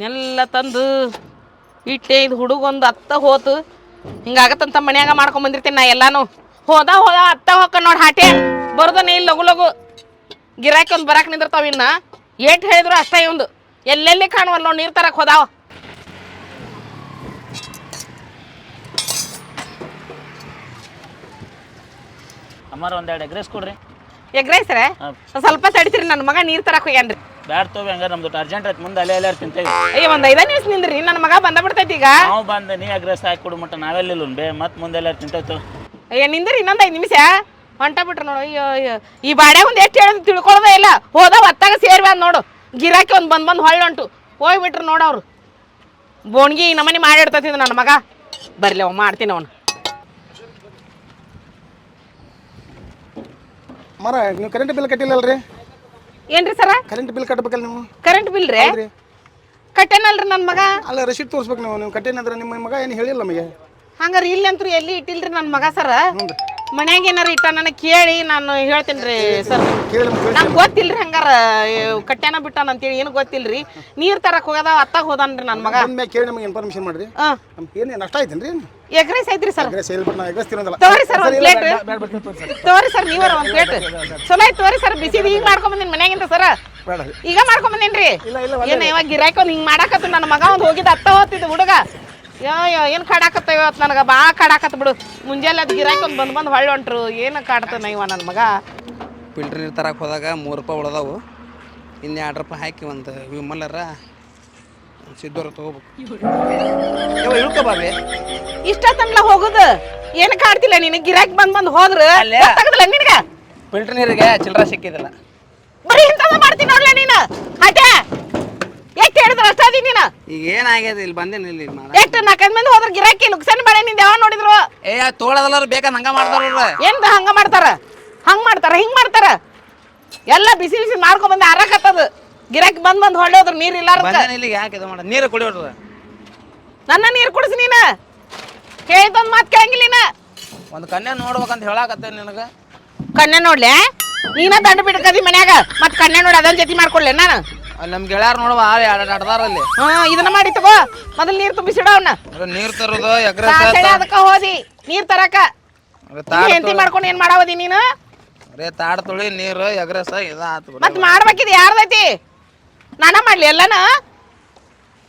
ನೆಲ್ಲ ತಂದು ಇಟ್ಟೆ ಇದು ಹುಡುಗೊಂದು ಅತ್ತ ಹೋತು. ಹಿಂಗಾಗತ್ತಂತ ಮನ್ಯಾಗ ಮಾಡ್ಕೊಂಡ್ ಬಂದಿರ್ತೀನಿ ನಾ ಎಲ್ಲಾನು. ಹೋದ ಹೋದ ಅತ್ತ ಹೋಕ ನೋಡಿ ಹಾಟೆ. ಬರ್ದನೆ ಇಲ್ಲಿ ಲಗು ಲಗು. ಗಿರಾಕಿ ಒಂದು ಬರಾಕ್ ನಿಂದಿರ್ತಾವ ಇನ್ನ. ಏಟ್ ಹೇಳಿದ್ರು ಅಷ್ಟೇ ಇವಂದು. ಎಲ್ಲೆಲ್ಲಿ ಕಾಣುವಲ್ಲ ನೋಡಿ ನೀರು ತರಕ್ ಹೋದಾವ. ಅಮ್ಮಾರ ಒಂದೆರಡು ಎಗ್ರೆಸ್ ಕೊಡ್ರಿ. ಎಗ್ರೈಸ್ರೆ? ರೀ ಸ್ವಲ್ಪ ತಡಿತೀರಿ ನನ್ನ ಮಗ ನೀರು ತರಕ್ ಹೋಗ್ಯಾನ್ರಿ. ಬ್ಯಾಡ್ ತೋವಿ ಹಂಗಾರೆ ನಮ್ದು ಅರ್ಜೆಂಟ್ ಐತಿ. ಮುಂದೆ ಅಲ್ಲೇ ಎಲ್ಲಾರು ತಿಂತೇವಿ ಅಯ್ಯ ಒಂದು ಐದ ನಿಮಿಷ ನಿಂದ್ರಿ. ನನ್ನ ಮಗ ಬಂದ ಬಿಡ್ತೈತಿ ಈಗ. ನಾವು ಬಂದು ನೀ ಅಗ್ರಸ್ ಹಾಕಿ ಕೊಡು ಮಟ್ಟ ನಾವೆಲ್ಲ ಬೇ ಮತ್ತೆ ಮುಂದೆ ಎಲ್ಲಾರು ತಿಂತೈತು ಅಯ್ಯ ನಿಂದ್ರಿ ಇನ್ನೊಂದು ಐದು ನಿಮಿಷ. ಹೊಂಟ ಬಿಟ್ರು ನೋಡು ಅಯ್ಯೋ ಅಯ್ಯೋ. ಈ ಬಾಡ್ಯಾಗ ಒಂದು ಎಷ್ಟು ಹೇಳಿದ್ರು ತಿಳ್ಕೊಳ್ಳೋದೇ ಇಲ್ಲ. ಹೋದ ಹೊತ್ತಾಗ ಸೇರ್ಬ ನೋಡು. ಗಿರಾಕಿ ಒಂದು ಬಂದು ಬಂದು ಹೊಳ್ಳಿ ಹೊಂಟು. ಹೋಗ್ಬಿಟ್ರು ನೋಡವ್ರು ಬೋಣ್ಗಿ ಈ ನಮನಿ ಮಾಡಿಡ್ತೈತಿ ಇದು ನನ್ನ ಮಗ. ಬರ್ಲಿ ಅವ ಮಾಡ್ತೀನಿ ಅವನು. ಮರ ನೀವು ಕರೆಂಟ್ ಬಿಲ್ ಕಟ್ಟಿಲ್ಲಲ್ರಿ? ಏನ್ರಿ ಸರ? ಕರೆಂಟ್ ಬಿಲ್ ಕಟ್ಟಬೇಕಲ್ಲ ನೀವು? ಕರೆಂಟ್ ಬಿಲ್ ರೀ? ಹೌದ್ರಿ. ಕಟ್ಟೇನಲ್ರಿ ನನ್ನ ಮಗ? ಅಲ್ಲ ರಶೀದ್ ತೋರಿಸ್ಬೇಕು ನೀವು. ನೀವು ಕಟ್ಟೇನಂದ್ರೆ ನಿಮ್ಮ ಮಗ ಏನು ಹೇಳಿಲ್ಲ ನಮಗೆ. ಹಂಗಾರೆ ಇಲ್ಲಿ ಅಂತೂ ಎಲ್ಲಿ ಇಟ್ಟಿಲ್ರಿ ನನ್ನ ಮಗ ಸರ? ಹ್ಞೂ ಮನ್ಯಾಗ ಏನಾರ ಇಟ್ಟ ನನಗೆ ಕೇಳಿ ನಾನು ಹೇಳ್ತೀನಿ ರೀ ಸರ್. ಕೇಳಿ ಗೊತ್ತಿಲ್ಲ ನಂಗೆ ಗೊತ್ತಿಲ್ರಿ ಹಂಗಾರ ಏ, ಕಟ್ಯಾನ ಬಿಟ್ಟಾನ ಅಂತೇಳಿ ಏನು ಗೊತ್ತಿಲ್ರಿ. ನೀರ್ ತರಕ್ ಹೋಗದ ಅತ್ತಾಗ ಹೋದಾನ್ರಿ ನನ್ನ ಮಗ. ಕೇಳಿ ನಮಗೆ ಇನ್ಫಾರ್ಮೇಷನ್ ಮಾಡ್ರಿ. ಹಾ. ನಮ್ಗೆ ಏನು ನಷ್ಟ ಆಯ್ತೇನು ರೀ ಎಗ್ರೈಸ್ ಐತ್ರಿ ಸರ್. ಎಗ್ರೆಸ್ ಹೇಳ್ಬಿಟ್ಟು ನಾವು ಎಗ್ರೆಸ್ ತಿನ್ನೋದಲ್ಲ. ತಗೋರಿ ಸರ್ ಒಂದು ಪ್ಲೇಟ್. ತೋರಿ ಸರ್ ನೀವರ ಒಂದು ಪ್ಲೇಟ್. ಚಲೋ ಆಯ್ತು ತೋರಿ ಸರ್ ಬಿಸಿ ಈಗ ಮಾಡ್ಕೊಂಡ್ ಬಂದಿನಿ ಮನ್ಯಾಗಿಂದ ಸರ್. ಬೇಡ ಈಗ ಮಾಡ್ಕೊಂಬಂದಿನ್ರಿ ಇಲ್ಲ ಇಲ್ಲ ಏನ ಇವಾಗ ಗಿರಾಕಿ ಹಿಂಗ್ ಮಾಡಾಕತ್ತು ಮಾಡಾಕತ್ತ ನನ್ನ ಮಗ ಒಂದು ಹೋಗಿದ್ದ ಅತ್ತ ಹೋಗ್ತಿದ್ದ ಹುಡುಗ. ಯೋ ಏನು ಕಾಡಾಕತ್ತ ಇವತ್ತು ನನಗೆ? ಭಾಳ ಕಾಡಾಕತ್ತ ಬಿಡು. ಮುಂಜಾನೆ ಅದು ಗಿರಾಕಿ ಒಂದು ಬಂದು ಬಂದು ಹೊಳ್ಳಿ ಹೊಂಟ್ರು. ಏನು ಕಾಡ್ತಾನ ಇವ ನನ್ನ ಮಗ? ಫಿಲ್ಟರ್ ನೀರು ತರಕ್ಕೆ ಹೋದಾಗ ಮೂರು ರೂಪಾಯಿ ಉಳ್ದಾವು. ಇನ್ನು ಎರಡು ರೂಪಾಯಿ ಹಾಕಿ ಒಂದು ವಿಮಲರ ಸಿದ್ದೋರ ತಗೋಬೇಕು. ಇಳ್ಕೊ ಬಾಬಿ ಇಷ್ಟೊತ್ತನ್ಲ ಹೋಗುದು. ಏನು ಕಾಡ್ತಿಲ್ಲ ನೀನು? ಗಿರಾಕಿ ಬಂದು ಬಂದು ಹೋದ್ರೆ. ಅಲ್ಲೇ. ನಿನಗ? ಫಿಲ್ಟರ್ ನೀರಿಗೆ ಚಿಲ್ಲರ ಸಿಕ್ಕಿದಿಲ್ಲ. ಬರೀ ಇಂಥದ್ದು ಮಾಡ್ತೀನಿ ನೋಡ್ಲ ನೀನು ಹಟೆ ಎಷ್ಟು ಹೇಳಿದ್ರ ಅಷ್ಟ ಅದಿ ನೀನು ಈಗ ಏನಾಗ್ಯದ ಇಲ್ಲಿ ಬಂದೇನಿ ಇಲ್ಲಿ ಮಾಡ. ಎಷ್ಟು ನಾಲ್ಕೈದು ಮಂದಿ ಹೋದ್ರ ಗಿರಾಕಿ ಲುಕ್ಸಾನ್ ಮಾಡಿ ನಿಂದ ಯಾವ ನೋಡಿದ್ರು? ಏ ತೋಳದಲ್ಲಾರು ಬೇಕಾ ಹಂಗ ಮಾಡ್ತಾರ ಎಂತ ಹಂಗ ಮಾಡ್ತಾರ? ಹಂಗ ಮಾಡ್ತಾರ ಹಿಂಗ್ ಮಾಡ್ತಾರ? ಎಲ್ಲ ಬಿಸಿ ಬಿಸಿ ಮಾಡ್ಕೊಂಡ್ ಬಂದ ಅರಕತ್ತದ ಗಿರಾಕಿ ಬಂದ್ ಬಂದ್ ಹೊಳ್ಳೋದ್ರ ನೀರ್ ಇಲ್ಲ ಬಂದೇನಿ ಇಲ್ಲಿಗೆ ಯಾಕೆ ಇದು ಮಾಡ? ನೀರು ಕುಡಿಯೋಡ್ರ ನನ್ನ ನೀರ್ ಕುಡಿಸಿ ನೀನ. ಹೇಳಿದೊಂದ್ ಮಾತ್ ಕೇಳಂಗಿಲ್ಲ ನೀನ. ಒಂದು ಕನ್ಯಾ ನೋಡ್ಬೇಕಂತ ಹೇಳಾಕತ್ತೆ ನಿನಗ? ಕನ್ಯಾ ನೋಡ್ಲೆ? ನೀನ ದಂಡ ಬಿಡ್ಕದಿ ಮನ್ಯಾಗ ಮತ್ ಕನ್ಯಾ ನೋಡಿ ಅದನ್ ಜೊತೆ ಮಾಡ್ಕೊಡ್ಲೆ ನಾನು. ನಮ್ಮ ಗೆಳೆಯಾರು ನೋಡುವ ಅಡ್ದಾರ ಅಲ್ಲಿ ಹಾ ಇದನ್ನ ಮಾಡಿ ತಗೋ. ಮೊದಲ್ ನೀರ್ ತುಂಬಿಸಿಡ ಅವನ್ನ ಅದು ನೀರು ತರೋದು ಎಗ್ರೆಸ್ ಅದಕ್ಕ ಹೋದಿ. ನೀರ್ ತರಕ. ಹೆಂಡತಿ ಮಾಡ್ಕೊಂಡು ಏನ್ ಮಾಡಾವದಿ ನೀನು? ಅರೇ ತಾಡ್ ತುಳಿ ನೀರು ಎಗ್ರಸ ಇದು ಆತು ಬಿಡು. ಮತ್ ಮಾಡ್ಬೇಕಿದ್ ಯಾರ್ದೈತಿ? ನಾನ ಮಾಡ್ಲಿ ಎಲ್ಲಾನ?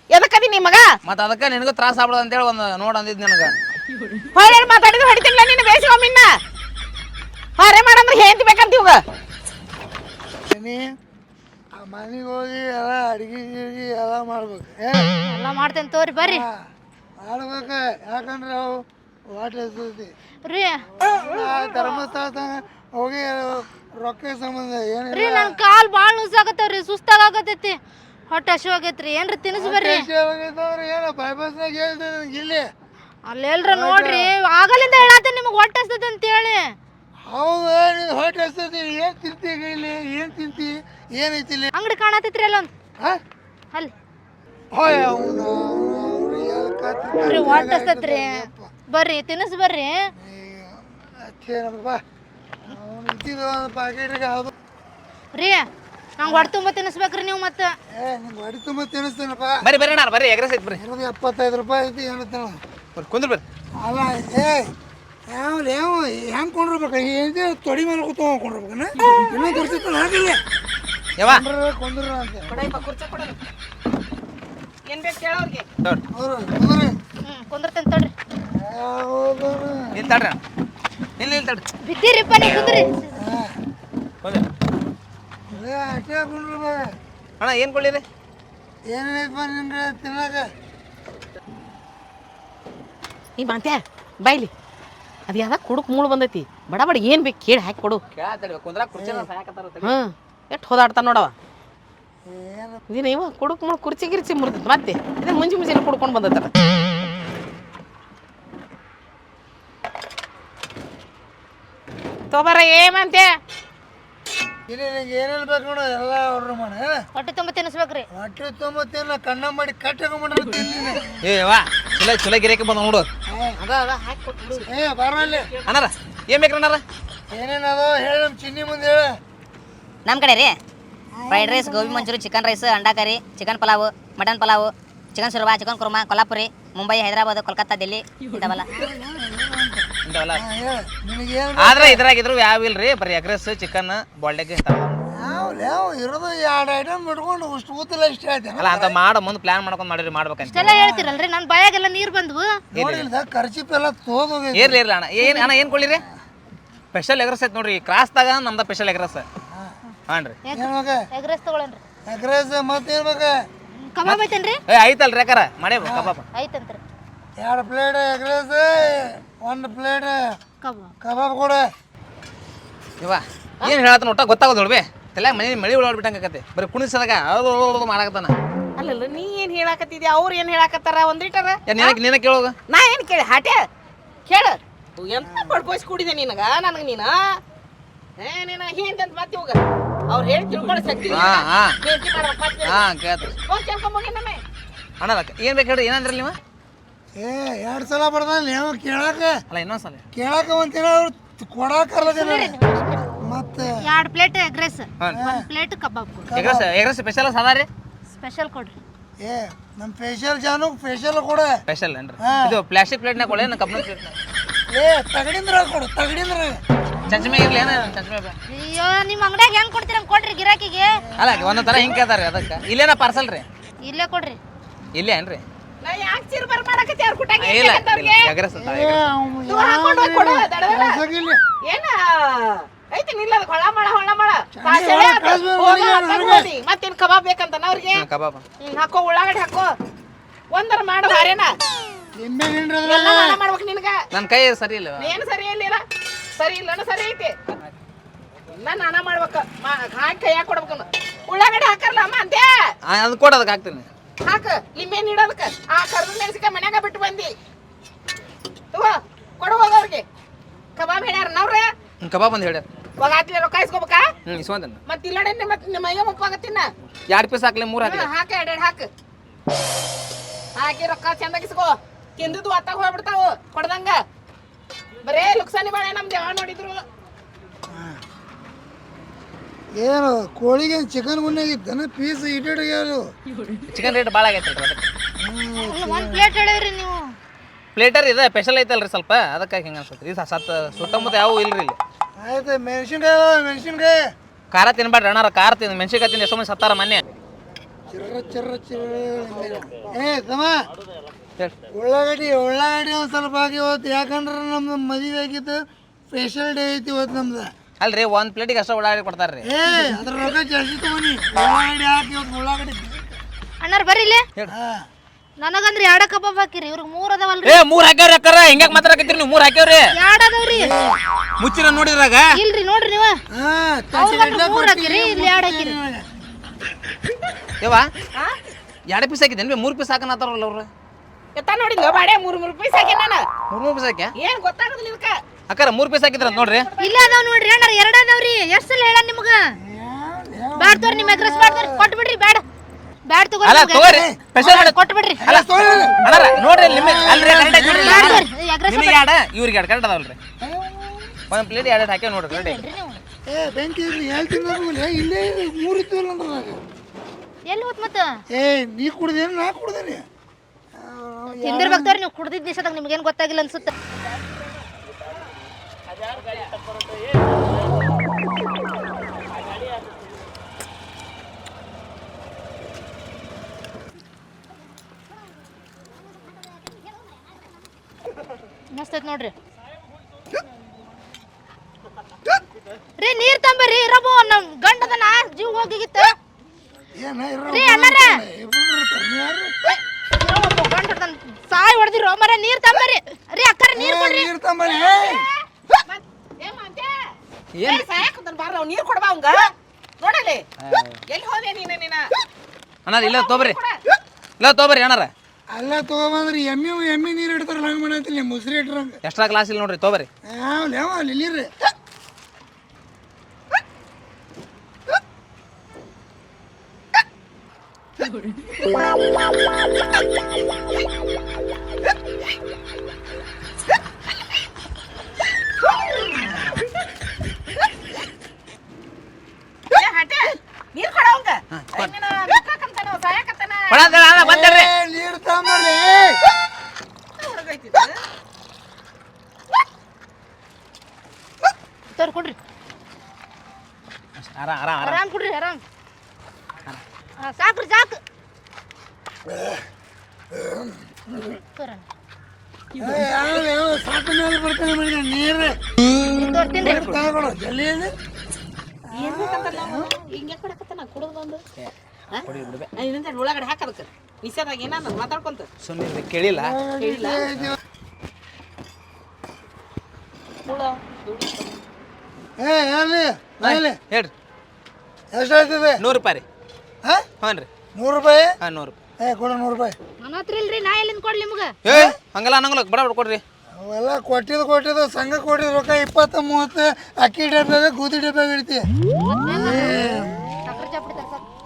ಎದಕ್ಕದಿ ನೀ ಮಗ? ಮತ್ತ್ ಅದಕ್ಕೆ ನಿನಗೂ ತ್ರಾಸ ಆಗ್ಬಿಡೋದು ಅಂತೇಳಿ ಒಂದು ನೋಡ್ ಅಂದಿದ್ ನಿನಗ. ಹೊಳ್ಳಿ ಮಾತಾಡಿದ್ರೆ ಹೊಡಿತಿಲ್ಲ ನೀನು ಬೇಸಿಗೊಮ್ಮಿನ್ನ ಹೊರೆ ಮಾಡಂದ್ರೆ ಹೆಂಡತಿ ಬೇಕಂತ ಇವಾಗ. ಮನೆಗೆ ಹೋಗಿ ಎಲ್ಲ ಅಡಿಗೆ ಗಿಡಿಗೆ ಎಲ್ಲ ಮಾಡ್ಬೇಕು. ಏ? ಎಲ್ಲ ಮಾಡ್ತೇನೆ ತೋರಿ ಬರ್ರಿ. ಮಾಡ್ಬೇಕು. ಯಾಕಂದ್ರೆ ಅವು ವಾಟ್ ಎಸ್ತೈತಿ ರೀ. ಧರ್ಮಸ್ಥಳ ತನಕ ಹೋಗಿ ರೊಕ್ಕ ಸಂಬಂಧ ರೀ ನನ್ನ ಕಾಲು ಭಾಳ ರೀ ಸುಸ್ತಾಗತೈತಿ ಹೊಟ್ಟೆ ಹಸಿ ಆಗೈತ್ರಿ ಏನ್ರಿ ತಿನ್ಸ್ ಬರ್ರಿ. ಅಂದ್ರೆ ಏನು ಬೈಬಸ್ನಾಗ ಹೇಳ್ತೇನೆ ನಂಗೆ ಇಲ್ಲಿ ಅಲ್ಲೆಲ್ರ ನೋಡ್ರಿ ಆಗಲಿಂದ ಹೇಳತ್ತೆ ನಿಮಗೆ ಹೊಟ್ಟೆ ಹಸ್ತೈತಿ ಅಂತ ಹೇಳಿ ಹೌದು ನೀನು ಹೊಟ್ಟೆ ಎಸ್ತೈತಿ ಏನು ತಿಂತಿ ಇಲ್ಲಿ? ಏನು ತಿಂತಿ? ಏನೈತಿ ಇಲ್ಲಿ? ಅಂಗಡಿ ಕಾಣತೈತ್ರಿ ಅಲ್ಲೊಂದು ಹಾಂ? ಅಲ್ಲಿ. ಹೋಯ್ ಅವನು ಹೊಟ್ಟೆ ಹಸ್ತೈತ್ರಿ? ಬರ್ರಿ ತಿನ್ನಿಸ್ ಬರ್ರಿ. ಅಚ್ಚೇನಪ್ಪ. ಅವನು ಇದ್ದಿದ್ದು ಒಂದು ಪಾಕೆಟ್ಗೆ ರೀ ನಂಗೆ ಹೊಟ್ಟೆ ತುಂಬ ತಿನ್ನಿಸ್ಬೇಕ್ರಿ ನೀವು ಮತ್ತೆ. ಏ ನಿಮ್ಗೆ ಹೊಡಿ ತುಂಬ ತಿನ್ನಿಸ್ತೇನಪ್ಪ. ಬರ್ರಿ ಬರ್ರಿ ನಾನು ಬರ್ರಿ ಎಗ್ರೆಸ್ ಐತಿ ಬರ್ರಿ. ಇರೋದು ಎಪ್ಪತ್ತೈದು ರೂಪಾಯಿ ಐತಿ ಹೇಳ್ತಾನ ಬರ್ರಿ ಕುಂದ್ರ ಬರ್ರಿ. ಅಲ್ಲ ಏ ಯಾವ ಯಾವ ಹೆಂಗೆ ಕೊಂಡಿರ್ಬೇಕು? ಏನಿದೆ ತೊಡಿ ಮೇಲೆ ಕೂತ್ಕೊಂಡು ಕೊಂಡಿರ್ಬೇಕನ? ಇನ್ನೊಂದು ಹಾಕಿಲ್ಲ ಯವ್ವ. ಕೊಂದ್ರ ಅಂತ. ಏನ್ ಬೇಕು ಕೇಳೋರ್ಗೆ ಅವರು ಕುಂದ್ರಿ. ಕುಂದಿರ್ತೇನೆ ತಡ್ರಿ. ನಿಲ್ ನಿಲ್ತಾಡ್ರಿ ಬಿದ್ದೀರಿಪ್ಪ ನೀವು ಕುಂದ್ರಿ. ಕುಂದ್ರಿ ಅಷ್ಟೇ ಕೊಂಡಿರ್ಬೇಕು ಅಣ್ಣ ಏನು ಕೊಳ್ಳಿರಿ? ಏನೇನೈತಪ್ಪ ನಿನ್ಗೆ ತಿನ್ನಕ ಈ ಮಾತ್ಯ ಬೈಲಿ ಅದು ಯಾವ್ದಾಗ ಕುಡುಕ್ ಮೂಳು ಬಂದೈತಿ? ಬಡ ಬಡ ಏನು ಬೇಕು ಕೇಳಿ ಹಾಕಿ ಕೊಡು. ಹ್ಮ್. ಎಷ್ಟು ಹೋದಾಡ್ತಾನ ನೋಡವ? ಇದೇನ ಇವ ಕುಡುಕ್ ಮೂಳು ಕುರ್ಚಿ ಗಿರ್ಚಿ ಮುರಿದೈತಿ. ಮತ್ತೆ ಇದೇ ಮುಂಜಿ ಮುಂಜಾನೆ ಕುಡ್ಕೊಂಡು ಬಂದೈತಲ್ಲ? ತೊಬರ ಏಮಂತೆ ಏನೇನ್ ಬೇಕು ನೋಡು ಎಲ್ಲ ಆರ್ಡ್ರ್ ಮಾಡಿ ಹೊಟ್ಟೆ ತುಂಬ ತಿನ್ನಿಸ್ಬೇಕ್ರಿ. ಹೊಟ್ಟೆ ತೊಂಬತ್ತೇನ ಕಣ್ಣ ಮಾಡಿ ಕಟ್ಟಿ ತಿಂತೀನಿ ಏ ವಾ ಚಲೋ ಚಲೋ ಗಿರಾಕಿ ಬಂದ ನೋಡು. ಅದ ಅದ ಹಾಕಿ ಕೊಟ್ಬಿಡು ಏ ಬರಲಿ ಅಣ್ಣಾರ ಏನ್ ಬೇಕ್ರಿ ಅಣ್ಣಾರ? ಏನೇನದು ಹೇಳಿ ನಮ್ಮ ಚಿನ್ನಿ ಮುಂದೆ ಹೇಳ. ನಮ್ಮ ಕಡೆ ರೀ fried rice gobi manchurian chicken rice ಅಂಡಾ curry chicken pulao mutton pulao chicken shorba chicken korma Kolhapuri Mumbai Hyderabad Kolkata Delhi ಇಂಥವಲ್ಲ. ಇಂಥವೆಲ್ಲ. ನಿನಗೇನು ಆದ್ರೆ ಇದ್ರಾಗಿದ್ರು ಯಾವ ಇಲ್ರಿ? ಬರೀ ಎಗ್ರೆಸ್ ಚಿಕನ್ ಬಾಲ್ಡೆಗ್ ಇಂಥವ ಯಾವ ಇರೋದು ಎರಡು ಐಟಮ್ ಬಿಟ್ಕೊಂಡು ಅಷ್ಟು ಗೊತ್ತಿಲ್ಲ ಇಷ್ಟ ಹೇಳ್ತೇನೆ ಅಲ್ಲ ಅಂತ ಮಾಡ ಮುಂದೆ ಪ್ಲಾನ್ ಮಾಡ್ಕೊಂಡು ಮಾಡಿರಿ ಮಾಡ್ಬೇಕಂತ. ಇಷ್ಟೆಲ್ಲ ಹೇಳ್ತಿರಲ್ರಿ ನನ್ನ ಬಾಯಾಗೆಲ್ಲ ನೀರು ಬಂದ್ವು. ನೋಡಿಲ್ದ ಖರ್ಚಿಪ್ ಎಲ್ಲ ತೋದೋಗೈತಿ ಇರ್ಲಿ ಇರ್ಲಿ ಅಣ್ಣ. ಏನು ಅಣ್ಣ ಏನು ಕೊಳ್ಳಿರಿ ಸ್ಪೆಷಲ್ ಎಗ್ರೆಸ್ ಐತ್ ನೋಡ್ರಿ ಕ್ರಾಸ್ದಾಗ ನಮ್ದ ಸ್ಪೆಷಲ್ ಎಗ್ರೆಸ್. ಹಾಂ. ರೀ ಏನ್ ಬೇಕ? ಎಗ್ರೆಸ್ ತಗೊಳನ್ರಿ. ಎಗ್ರೆಸ್ ಮತ್ತೇನ್ ಬೇಕ? ಕಬಾಬ್ ಐತೇನ್ರಿ? ಏ ಐತಲ್ರಿ ಯಾಕಾರ ಮಾಡೇವು ಕಬಾಬ್. ಐತಂತ್ರಿ. ಎರಡು ಪ್ಲೇಟ್ ಎಗ್ರೆಸ್ ಒಂದು ಪ್ಲೇಟ್ ಕಬಾಬ್. ಕಬಾಬ್ ಕೊಡು. ಇವ ಏನು ಹೇಳತ್ತ ನೋಟ ಗೊತ್ತಾಗೋದು ನೋಡ್ಬೇ. ತಲೆ ಮನೆ ಮಳಿ ಉಳಾಡ್ಬಿಟ್ಟಂಗತ್ತೆ ಬರೀ ಕುಣಿಸದಾಗ ಅದು ಮಾಡಾಕತ್ತಾನ. ಅಲ್ಲಲ್ಲ ನೀ ಏನ್ ಹೇಳಾಕತ್ತಿದ್ಯಾ? ಅವ್ರು ಏನ್ ಹೇಳಾಕತ್ತಾರ? ಒಂದಿಟ್ಟಾರ ನಿನಗೆ ನಿನಗೆ ಕೇಳೋದು ನಾ ಏನ್ ಕೇಳಿ? ಹಾಟೆ ಕೇಳ. ಎಂತ ಬಡ್ಕೋಸ್ ಕೂಡಿದೆ ನಿನಗ? ನನಗ ನೀನ? ಏ ನೀನ ಹಿಂದೆ ಅಂತ ಮತ್ತೆ ಹೋಗ ಅವ್ರು ಹೇಳಿ ತಿಳ್ಕೊಳ್ಳೋ ಶಕ್ತಿ ಹಾ ಹಾ. ಬೇಟಿ ಮಾಡ್ಬೇಕು ಮತ್ತೆ ಹಾ ಕೇಳ್ತ ಹೋಗಿ ಕೇಳ್ಕೊಂಬೋಗಿ ನಮ್ಮ ಅಣ್ಣ ಏನ್ ಬೇಕು ಹೇಳಿ ಏನಂದ್ರಿ ನೀವು? ಏ ಎರಡು ಸಲ ಬರ್ದ ನೀವು ಕೇಳಾಕ ಅಲ್ಲ ಇನ್ನೊಂದ್ಸಲ. ಕೇಳಾಕ ಒಂದಿನ ಅವ್ರು ಕೊಡಾಕರ್ಲದೇನ ಮತ್ತೆ ಎರಡು ಪ್ಲೇಟ್ ಎಗ್ ರೈಸ್ ಒಂದು ಪ್ಲೇಟ್ ಕಬಾಬ್ ಕೊಡ್ರಿ ಎಗ್ರೆಸ್ ಎಗ್ರೆಸ್ ಸ್ಪೆಷಲ್ ಸಾದಾ ರೀ? ಸ್ಪೆಷಲ್ ಕೊಡ್ರಿ. ಏ ನಮ್ಮ ಫೇಶಿಯಲ್ ಜಾನು ಫೇಶಿಯಲ್ ಕೊಡ. ಸ್ಪೆಷಲ್ ಏನ್ರಿ? ಹಾ. ಇದು ಪ್ಲಾಸ್ಟಿಕ್ ಪ್ಲೇಟ್ನಾಗ ಕೊಡಿ ನಾ ಕಬ್ಬಿಣ ಪ್ಲೇಟ್ನಾಗ ಏ ತಗಡಿಂದ್ರ ಕೊಡು ತಗಡಿಂದ್ರ. ಚಂಚಮೆ ಇರ್ಲಿ ಏನ ಚಂಚಮೆ ಬೇ- ಅಯ್ಯೋ ನಿಮ್ಮ ಅಂಗಡಿಯಾಗ ಹೆಂಗ್ ಕೊಡ್ತೀರ ಹಂಗ್ ಕೊಡ್ರಿ ಗಿರಾಕಿಗೆ? ಅಲ್ಲ ಒಂದೊಂದ್ ಥರ ಹಿಂಗೆ ರೀ ಅದಕ್ಕೆ. ಇಲ್ಲೇನ ಪಾರ್ಸಲ್ ರೀ? ಇಲ್ಲೇ ಕೊಡ್ರಿ. ಇಲ್ಲೇ ಏನ್ರಿ? ನಾ ಯಾಕೆ ಚಿರ್ಬರ್ ಮಾಡಕತ್ತಿ ಅವ್ರ ಕುಟಾಗಿ ಇಲ್ಲ ಎಗ್ರೆಸ್ ಅಂತ ಹಾಕೊಂಡು ಹೋಗಿ ಕೊಡು ದಡ ದಡ. ಕಳ್ಸಕ್ಕಿಲ್ಲ. ಏನ? ಐತಿ ನಿಲ್ಲ ಅದು ಹೊಳ ಮಳ ಹೊಳ ಮಳ. ಮತ್ತೇನ್ ಕಬಾಬ್ ಬೇಕಂತ ಅವ್ರಿಗೆ? ಕಬಾಬ್. ಹಾಕೋ ಉಳ್ಳಾಗಡ್ಡಿ ಹಾಕೋ. ಒಂದರ ಮಾಡು ಹಾರೇನ ಮಾಡ್ಬೇಕು ನಿನ್ಗ. ನನ್ನ ಕೈ ಸರಿ ಇಲ್ಲ. ಏನು ಸರಿ ಇಲ್ಲ ಸರಿ ಇಲ್ಲ ಸರಿ ಐತಿ. ನಾನ ಮಾಡ್ಬೇಕು. ಮಾ- ಹಾಕಿ ಕೈಯಾಗ ಕೊಡ್ಬೇಕು ಉಳ್ಳಾಗಡ್ಡಿ ಹಾಕರ್ಲ ಅಮ್ಮ ಅಂತೆ ಅದು ಕೊಡೋದಕ್ಕೆ ಹಾಕ್ತೀನಿ. ಹಾಕ ಇಡೋದಕ್ಕ ಆ ಕರ್ದ ಮೆಣಸಿಕಾಯಿ ಮನ್ಯಾಗ ಬಿಟ್ಟು ಬಂದಿ. ತಗೋ ಕೊಡು ಹೋಗವ್ರಿಗೆ ಕಬಾಬ್ ಹೇಳ್ಯಾರ ನವ್ರೆ? ಕಬಾಬ್ ಅಂತ ಹೇಳ್ಯಾರ. ಆತ್ಲಿ ರೊಕ್ಕ ಇಸ್ಕೋಬೇಕಾ? ಹ್ಮ್ ಇಸ್ಕೊಂತೇನೆ. ಮತ್ ಇಲ್ಲಡೆ ಮತ್ ನಿಮ್ಮ ಅಯ್ಯ ಮುಪ್ಪ ಆಗತ್ತಿನ? ಎರಡು ಪೀಸ್ ಹಾಕ್ಲಿ ಮೂರು ಹಾಕ್ಲಿ. ಹಾಕ ಎರಡು ಹಾಕ. ಹಾಕಿ ರೊಕ್ಕ ಚಂದಾಗಿ ಇಸ್ಕೋ. ತಿಂದದ್ದು ಅತ್ತಾಗ ಹೋಗ್ಬಿಡ್ತಾವು ಕೊಡ್ದಂಗ. ಬರೇ ಲುಕ್ಸಾನಿ ಬಾಳೆ ನಮ್ಮ ದೇವ ನೋಡಿದ್ರು. ಏನು ಕೋಳಿಗೆ ಚಿಕನ್ ಗುನ್ನಾಗಿದ್ದನ ಪೀಸ್ ಇಟ್ಟಿಡ್ಯಾರು ಚಿಕನ್ ರೇಟ್ ಭಾಳ ಆಗೈತೆ ಒಂದು ಪ್ಲೇಟ್ ಹೇಳಿದ್ರಿ ನೀವು. ಪ್ಲೇಟರ್ ಇದೆ ಸ್ಪೆಷಲ್ ಐತಲ್ರಿ ಸ್ವಲ್ಪ. ಅದಕ್ಕಾಗಿ ಹಿಂಗೆ ಅನ್ಸುತ್ತೆ. ಇದು ಸತ್ ಸುತ್ತಮುತ್ತ ಯಾವ ಇಲ್ರಿ ಇಲ್ಲಿ. ಆಯ್ತು ಮೆಣಸಿನ್ಕಾಯಿ ಮೆಣಸಿನ್ಕಾಯಿ. ಖಾರ ತಿನ್ಬೇಡ್ರಿ ಅಣ್ಣಾರ ಖಾರ ತಿನ್ ಮೆಣಸಿನ್ಕಾಯಿ ತಿಂದು ಎಷ್ಟೊಮ್ಮೆ ಸತ್ತಾರ ಮೊನ್ನೆ. ಚಿರ್ರ ಚಿರ್ರ ಚಿರ್ರ ಏ ತಮ್ಮ ಹೇಳಿ. ಉಳ್ಳಾಗಡ್ಡಿ ಉಳ್ಳಾಗಡ್ಡಿ ಒಂದು ಸ್ವಲ್ಪ ಹಾಕಿ ಇವತ್ತು ಯಾಕಂದ್ರೆ ನಮ್ದು ಮದುವೆ ಆಗಿತ್ತು ಸ್ಪೆಷಲ್ ಡೇ ಐತಿ ಇವತ್ತು ನಮ್ದು. ಅಲ್ರಿ ಒಂದು ಪ್ಲೇಟಿಗೆ ಅಷ್ಟೇ ಉಳ್ಳಾಗಡ್ಡಿ ಕೊಡ್ತಾರ್ರಿ. ಏ ಅದ್ರ ರೊಕ್ಕ ಜಾಸ್ತಿ ತಗೊಂಡಿ ಉಳ್ಳಾಗಡ್ಡಿ ಹಾಕಿ ಇವತ್ತು ಉಳ್ಳಾಗಡ್ಡಿ ಅಣ್ಣಾರ್ ಬರ್ರಿ ಇಲ್ಲಿ. ಹಾ. ನನಗಂದ್ರೆ ಎರಡ ಕಬಾಬ್ ಹಾಕಿರಿ ಇವ್ರಿಗೆ ಮೂರ್ ಅದಾವಲ್ರಿ. ಏ ಮೂರ್ ಹಾಕ್ಯಾವ್ರಿ ಅಕ್ಕಾರ ಹಿಂಗ್ಯಾಕ್ ಮಾತಾಡಕತ್ತೀರಿ ನೀವು? ಮೂರ್ ಹಾಕ್ಯಾವ್ರಿ? ಎರಡ್ ಅದಾವ್ರಿ. ಮುಚ್ಚಿನ ನೋಡಿದ್ರಾಗ? ಇಲ್ರಿ ನೋಡ್ರಿ ನೀವ. ಅವ್ರಿಗಂದ್ರೆ ಮೂರ್ ಹಾಕಿರಿ ಇಲ್ಲಿ ಎರಡ್ ಹಾಕಿರಿ. ಯವ್ವ? ಎರಡು ಪೀಸ್ ಹಾಕಿದ್ದೇನೆ ಮೂರು ಪೀಸ್ ಹಾಕನತ್ತಾರಲ್ಲ ಅವ್ರು? ಎತ್ತ ನೋಡಿಲ್ಲ ಬಾಡೆ ಮೂರ್ ಮೂರ್ ಪೀಸ್ ಹಾಕಿ ನಾನು. ಮೂರು ಮೂರು ಪೀಸ್ ಹಾಕ್ಯಾ? ಏನ್ ಗೊತ್ತಾಗದಿಲ್ಲ ಇದಕ್ಕ ಅಕ್ಕಾರ ಮೂರ್ ಪೀಸ್ ಹಾಕಿದ್ರ ನೋಡ್ರಿ. ಇಲ್ಲ ಅದಾವ್ ನೋಡ್ರಿ ಅಣ್ಣ ಎರಡ್ ಅದಾವ್ರಿ. ಎಷ್ಟ್ ಸಲ ಹೇಳ ನಿಮ್ಗ? ಬ್ಯಾಡ್ ತೋರಿ ನಿಮ್ ಅಗ್ರೆಸ್ ಬ್ಯಾಡ್ ಕೊಟ್ಬಿಡ್ರಿ ಕೊಟ್ಟು ಬಿಡ್ರಿ ಬ್ಯಾಡ ಬ್ಯಾಡ್ ತಗೋರಿ ಅಲ್ಲ ನಿಮ್ಗೆ. ತಗೋರಿ ಸ್ಪೆಷಲ್ ಮಾಡಿ ಕೊಟ್ಟು ಬಿಡ್ರಿ ಅಲ್ಲ ಅಣ್ಣಾರ ನೋಡ್ರಿ ಲಿಮಿಟ್ ಅಲ್ರಿ ಕರೆಕ್ಟ್ ಐತಿ ನೋಡ್ರಿ. ಬ್ಯಾಡ್ ನಿಮಗೆ ಎರಡು ಇವ್ರಿಗೆ ಎರಡು ಕರೆಕ್ಟ್ ಅದಾವಲ್ರಿ ಒಂದು ಪ್ಲೇಟ್ ಎರಡು ನೋಡ್ರಿ ಏ ಬೆಂಕಿ ಇರ್ಲಿ ಹೇಳ್ತೀನಿ ಇಲ್ಲೇ ಎಲ್ಲಿ ಹೋತ್ ಮತ್ತ? ಏ ನೀ ಕುಡ್ದೇನು ನಾ ಕುಡ್ದೇನಿ. ನೀವು ಕುಡ್ದಿದ್ ದಿವಸದಾಗ ನಿಮ್ಗೇನ್ ಗೊತ್ತಾಗಿಲ್ಲ ಅನ್ಸುತ್ತೆ. ಮಸ್ತ್ ಐತ್ ನೋಡ್ರಿ. ರೀ ನೀರ್ ತಂಬರಿ ರಬೋ ನಮ್ ಗಂಡದನ ಜೀವ ಹೋಗಿಗಿತ್ತ. ಏನ ರೀ ನೀ ಗಂಡ ಹಿಡ್ದನ್ ಸಾಯ್ ಹೊಡೆದಿರೋ ಮರ ನೀರ್ ತಂಬರಿ ರೀ ಅಕ್ಕರ ನೀರ್ ಕೊಡ್ರಿ. ನೀರು ತಂಬರಿ ಏ. ಮಾಂತೆ ಏ ಸಾಯಕಂತ ಬಾರ ನೀರ್ ಕೊಡ್ಬಾ ಅವಂಗ? ನೋಡಲಿ ಎಲ್ಲಿ ಹೋದೆ ನೀನ ನೀನ ಅಣ್ಣ ಇಲ್ಲ ತೋಬ್ರಿ ಇಲ್ಲ ತೋಬ್ರಿ ಅಣ್ಣಾರ. ಅಲ್ಲ ತಗೋಬಂದ್ರಿ ಎಮ್ಮಿ ಎಮ್ಮಿ ನೀರು ಇಡ್ತಾರಲ್ಲ ಹಂಗೆ ಮಾಡತ್ತಿಲ್ಲ ಮುಸ್ರಿ ಇಟ್ರಂಗ. ಎಕ್ಸ್ಟ್ರಾ ಕ್ಲಾಸ್ ಇಲ್ಲ ನೋಡ್ರಿ ತೊಗೊಬರ್ರಿ. ಯಾವ ಯಾವ ಅಲ್ಲಿ? ನೀರು ಹಟೆ ನೀರ್ ಕೊಡವ ಬೇಡ ಅಂತ ಹೇಳ, ಅಣ್ಣ, ಬಂದೇಳ್ರಿ. ಏ, ನೀರು ತಗೊಂಬರ್ಲಿ ತೋರ್ ಕೊಡ್ರಿ ಆರಾಮ್ ಆರಾಮ್ ಆರಾಮ್ ಆರಾಮ್ ಕೊಡ್ರಿ ಆರಾಮ್ ಹಾ, ಸಾಕ್ರಿ ಸಾಕು ತೋರಣ್ಣ. ಏ, ಯಾವ ಯಾವ ಸಾಕು ಮೇಲೆ ಬರ್ತಾನೆ ಮನೆ ನೀರು ತೋರ್ ತಿನ್ರಿ ನೀರು ಕುಡಿದು ಬಂದು. ಇನ್ನೊಂದ್ ಒಳಗಡೆ ಹಾಕದಕ್ಕೆ ನಿಷೇಧಾಗ ಏನಾದ ಮಾತಾಡ್ಕೊಂತ. ಸುಮ್ಮನೆ ಕೇಳಿಲ್ಲ? ಹೇಳಿಲ್ಲ ಏ ಹೇಳ್ರಿ. ಎಷ್ಟು ಆಯ್ತದೆ? ನೂರು ರೂಪಾಯಿ ರೀ. ಹಾಂ? ಹ್ಞೂ ರೀ ನೂರು ರೂಪಾಯಿ? ಹಾಂ ನೂರು ರೂಪಾಯಿ. ಏ ಕೊಡು ನೂರು ರೂಪಾಯಿ. ನನ್ನ ಹತ್ರ ಇಲ್ರಿ ನಾ ಎಲ್ಲಿಂದ ಕೊಡ್ಲಿ ನಿಮ್ಗೆ? ಏ ಹಂಗಲ್ಲ ಅನ್ನಂಗಿಲ್ಲ ಬಡ ಬಡ ಕೊಡ್ರಿ. ಅವೆಲ್ಲ ಕೊಟ್ಟಿದ್ದು ಕೊಟ್ಟಿದ್ದು ಸಂಘ ಕೊಟ್ಟಿದ್ದು ರೊಕ್ಕ ಇಪ್ಪತ್ತು ಮೂವತ್ತು ಅಕ್ಕಿ ಡಬ್ಬ್ಯಾಗ ಗೋಧಿ ಡಬ್ಬ್ಯಾಗ ಇಡ್ತಿ.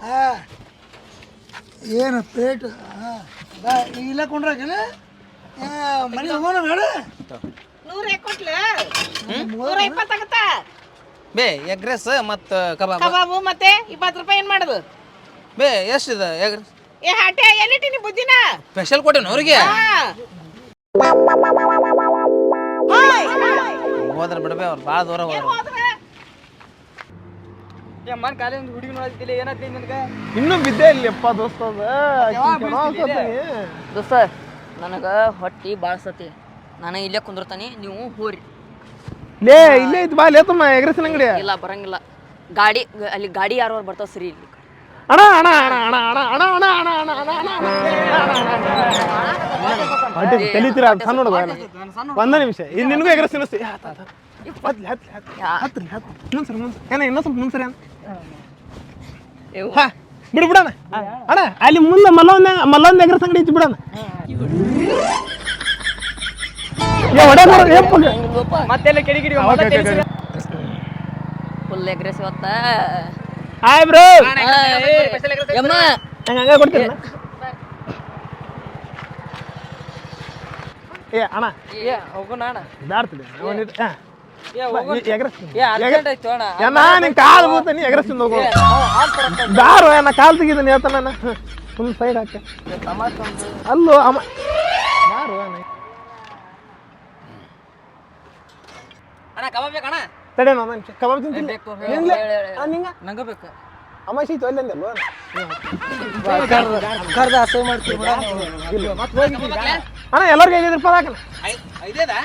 ಹಾ. ಏನು ಪೇಟ್? ಹಾಂ. ಬಾ ಇಲ್ಲ ಕೊಂಡ್ರಾಕಿಲ್ಲ ಮನೆ ಹೋಗೋಣ ಬೇಡ? ನೂರ ಕೊಟ್ಲ. ನೂರ ಇಪ್ಪತ್ತಾಗತ್ತ ಬೇ ಎಗ್ ರೈಸ್ ಮತ್ತು ಕಬಾಬ್. ಕಬಾಬು ಮತ್ತೆ ಇಪ್ಪತ್ತು ರೂಪಾಯಿ ಏನು ಮಾಡುದು? ಬೇ ಎಷ್ಟಿದೆ ಎಗ್ ಏ ಹಾಟೆ ಎಲ್ಲಿಟ್ಟಿನಿ ಬುದ್ಧಿನ? ಸ್ಪೆಷಲ್ ಕೊಟ್ಟೆ ಅವ್ರಿಗೆ. ಹೋದ್ರೆ ಬಿಡ್ಬೇ ಅವ್ರು ಭಾಳ ದೂರ ಹೋದ್ರು. ಇನ್ನೂ ಬಿದ್ದೆ ಇಲ್ಲಪ್ಪ ದೋಸ್ತ ದೋಸ್ತ ನನಗೆ ಹೊಟ್ಟಿ ಭಾಳ ಸತಿ. ನಾನು ಇಲ್ಲೇ ಕುಂದಿರ್ತಾನೆ ನೀವು ಹೋರಿ. ಲೇ ಇಲ್ಲೇ ಇದು ಬಾ ಲೇತಮ್ಮ ಎಗ್ರೆಸಿನ ಅಂಗಡಿ. ಇಲ್ಲ ಬರಂಗಿಲ್ಲ. ಗಾಡಿ ಅಲ್ಲಿ ಗಾಡಿ ಯಾರು ಬರ್ತಾವ ಸರಿ ಇಲ್ಲಿ. ಅಣ್ಣ ಅಣ್ಣ ಅಣ್ಣ ಅಣ್ಣ ಅಣ್ಣ ಅಣ್ಣ ಅಣ್ಣ ಅಣ್ಣ ಅಣ್ಣ ಅಣ್ಣ ಅಣ್ಣ ತೆಲಿತೀರ ಸಣ್ಣ ಹುಡುಗ ಒಂದ ನಿಮಿಷ ಇದು ನಿನಗೂ ಎಗ್ರೆಸ್ ತಿನ್ನಿಸ್ತಿ ಹತ್ಲಿ ಹತ್ಲಿ ಇನ್ನೊಂದು ಸರಿ ಏನ ಇನ್ನೊಂದು ಸ್ವಲ್ಪ ಮುಂದೆ ಸರಿ ಬಿಡು ಬಿಡಣ ಅಣ್ಣ ಅಲ್ಲಿ ಮುಂದೆ ಮಲ್ಲೊಂದ ಮಲ್ಲೊಂದ್ ಎಗ್ರೆಸ್ ಅಂಗಡಿ ಇತ್ತು ಬಿಡಣ ಏ ಒಡೆ ಮತ್ತೆಲ್ಲ ಕೆಡಿ ಕಿಡಿ ಫುಲ್ ಎಗ್ರೆಸ್ ಇವತ್ತ ಹಾಯ್ ಬ್ರೋ ಯಮ್ಮ. ನಂಗೆ ಹಂಗ ಕೊಡ್ತೀರಲ್ಲ ಏ ಅಣ್ಣ. ಏ ಹೋಗೋಣ ಅಣ್ಣ. ಬ್ಯಾಡ್ತಿದ್ದೆ ಒಂದಿಟ್ಟು ಕಾಲ್ ಬೂತನಿ ಹೋಗೋ. ಏನ ಕಾಲ್ ತೆಗಿದೀನಿ ಹೇಳ್ತಾನ ಫುಲ್ ಸೈಡ್ ಹಾಕ. ಅಲ್ಲೋ ಅಮ್ಮ. ಯಾರು ಅಣ್ಣ ಕಬಾಬ್ ಬೇಕಣ್ಣ? ತಡೆ ನಾನು ನಿಮಿಷ. ಕಬಾಬ್ ತಿಂತೀನಿ. ನಿಂಗ್ಲೆ? ಆ, ನಿಂಗ? ನಂಗೆ ಬೇಕು. ಅಮಾಶಿ ಇತ್ತು ಅಲ್ಲೇ ಅಲ್ವಾ ಕರ್ದ ಅಸಹ್ಯ ಮಾಡ್ತೀವಿ ಅಣ್ಣ ಎಲ್ಲರಿಗೂ ಐದೈದು ರೂಪಾಯಿ ಹಾಕಲ್ಲ. ಐದೇದಾ